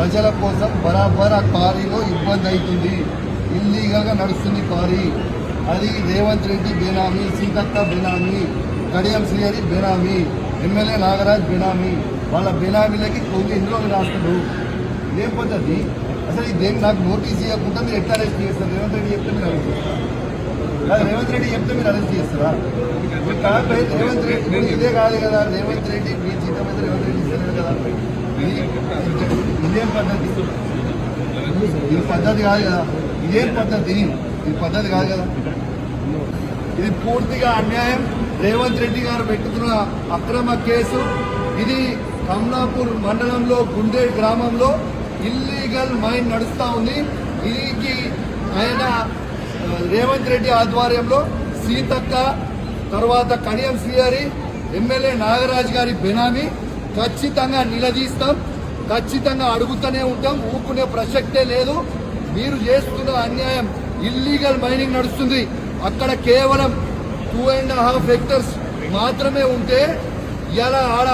ప్రజల బరాబర్ ఆ కారీలో ఇబ్బంది అవుతుంది ఇల్లీగల్గా నడుస్తుంది కారీ అది రేవంత్ రెడ్డి బేనామీ సీతక్క బేనామీ కడియం శ్రీహరి బేనామీ ఎమ్మెల్యే నాగరాజ్ బేనామీ వాళ్ళ బేనామీలకి కొన్ని ఇందులో రాస్తాడు. ఏం పద్ధతి అసలు ఇది నాకు నోటీస్ ఇవ్వకుండా మీరు ఎట్లా అరెస్ట్ చేస్తారు? రేవంత్ రెడ్డి చెప్తే మీరు అరెస్ట్ చేస్తారు? రేవంత్ రెడ్డి చెప్తే మీరు అరెస్ట్ చేస్తారా? రేవంత్ రెడ్డి ఇదే కాదు కదా రేవంత్ రెడ్డి మీ జీతం అయితే రేవంత్ రెడ్డి ఇస్తారు కదా. ఇదేం పద్ధతి? ఇది పద్ధతి కాదు కదా. ఇదేం పద్ధతి? ఇది పద్ధతి కాదు కదా. ఇది పూర్తిగా అన్యాయం. రేవంత్ రెడ్డి గారు పెట్టుకున్న అక్రమ కేసు. ఇది కమలాపూర్ మండలంలో గుండే గ్రామంలో ఇల్లీగల్ మైన్ నడుస్తూ ఉంది. దీనికి ఆయన రేవంత్ రెడ్డి ఆధ్వర్యంలో సీతక్క తర్వాత కడియం శ్రీహరి ఎమ్మెల్యే నాగరాజ్ గారి బెనామీ ఖచ్చితంగా నిలదీస్తాం ఖచ్చితంగా అడుగుతూనే ఉంటాం ఊకునే ప్రసక్తే లేదు. మీరు చేస్తున్న అన్యాయం ఇల్లీగల్ మైనింగ్ నడుస్తుంది. అక్కడ కేవలం టూ అండ్ హాఫ్ హెక్టర్స్ మాత్రమే ఉంటే ఇలా ఆడ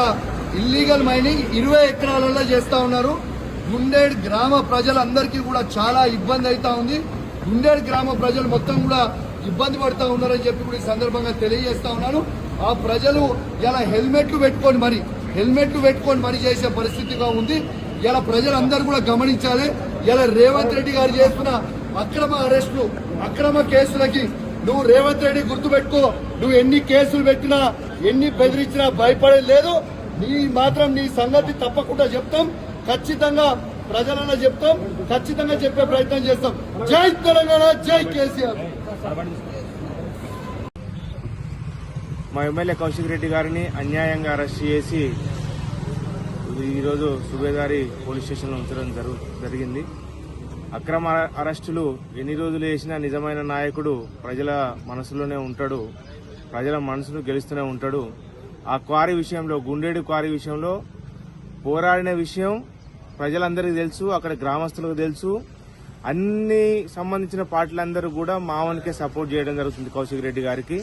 ఇల్లీగల్ మైనింగ్ ఇరవై ఎకరాలలో చేస్తా ఉన్నారు. గుండేడ్ గ్రామ ప్రజలందరికీ కూడా చాలా ఇబ్బంది అవుతా ఉంది. గుండేడ్ గ్రామ ప్రజలు మొత్తం కూడా ఇబ్బంది పడుతూ ఉన్నారని చెప్పి కూడా ఈ సందర్భంగా తెలియజేస్తా ఉన్నాను. ఆ ప్రజలు ఇలా హెల్మెట్లు పెట్టుకొని మరి హెల్మెట్లు పెట్టుకొని పనిచేసే చేసే పరిస్థితిగా ఉంది. ఇలా ప్రజలందరూ కూడా గమనించాలి. ఇలా రేవంత్ రెడ్డి గారు చేస్తున్న అక్రమ అరెస్టులు అక్రమ కేసులకి నువ్వు రేవంత్ రెడ్డి గుర్తుపెట్టుకో. నువ్వు ఎన్ని కేసులు పెట్టినా ఎన్ని బెదిరించినా భయపడేది లేదు. నీ మాత్రం నీ సంగతి తప్పకుండా చెప్తాం. ఖచ్చితంగా ప్రజలలో చెప్తాం. ఖచ్చితంగా చెప్పే ప్రయత్నం చేస్తాం. జై తెలంగాణ జై కేసీఆర్. మా ఎమ్మెల్యే కౌశిక్ రెడ్డి గారిని అన్యాయంగా అరెస్ట్ చేసి ఈరోజు సుబేదారి పోలీస్ స్టేషన్లో ఉంచడం జరు జరిగింది. అక్రమ అరెస్టులు ఎన్ని రోజులు వేసినా నిజమైన నాయకుడు ప్రజల మనసులోనే ఉంటాడు. ప్రజల మనసును గెలుస్తూనే ఉంటాడు. ఆ క్వారీ విషయంలో గుండేడు క్వారీ విషయంలో పోరాడిన విషయం ప్రజలందరికీ తెలుసు అక్కడ గ్రామస్తులకు తెలుసు. అన్ని సంబంధించిన పార్టీలందరూ కూడా మావన్కే సపోర్ట్ చేయడం జరుగుతుంది కౌశిక్ రెడ్డి గారికి.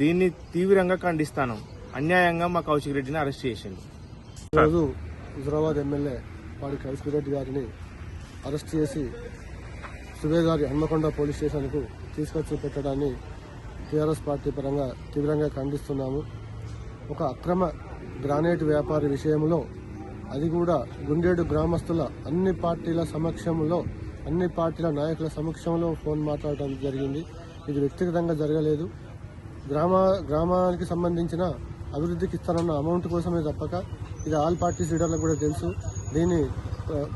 దీన్ని తీవ్రంగా ఖండిస్తాను. అన్యాయంగా మా కౌశిక్ రెడ్డిని అరెస్ట్ చేసింది ఈరోజు హుజరాబాద్ ఎమ్మెల్యే వాడి కౌశిక్ రెడ్డి గారిని అరెస్ట్ చేసి సుబేదారి హన్మకొండ పోలీస్ స్టేషన్కు తీసుకొచ్చి పెట్టడాన్ని టీఆర్ఎస్ పార్టీ పరంగా తీవ్రంగా ఖండిస్తున్నాము. ఒక అక్రమ గ్రానైట్ వ్యాపారి విషయంలో అది కూడా గుండేడు గ్రామస్తుల అన్ని పార్టీల సమక్షంలో అన్ని పార్టీల నాయకుల సమక్షంలో ఫోన్ మాట్లాడటం జరిగింది. ఇది వ్యక్తిగతంగా జరగలేదు. గ్రామ గ్రామానికి సంబంధించిన అభివృద్ధికి ఇస్తానన్న అమౌంట్ కోసమే తప్పక ఇది ఆల్ పార్టీస్ లీడర్లకు కూడా తెలుసు. దీన్ని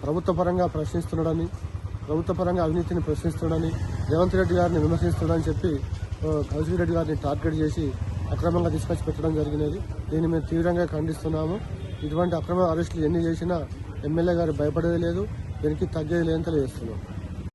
ప్రభుత్వ పరంగా ప్రశ్నిస్తున్నాడని ప్రభుత్వ పరంగా అవినీతిని ప్రశ్నిస్తున్నాడని రేవంత్ రెడ్డి గారిని విమర్శిస్తున్నాడని చెప్పి కౌశిక్ రెడ్డి గారిని టార్గెట్ చేసి అక్రమంగా తీసుకొచ్చి పెట్టడం జరిగినది. దీన్ని మేము తీవ్రంగా ఖండిస్తున్నాము. ఇటువంటి అక్రమ అరెస్టులు ఎన్ని చేసినా ఎమ్మెల్యే గారు భయపడేది లేదు దీనికి తగ్గేది లేదని తెలియజేస్తున్నాం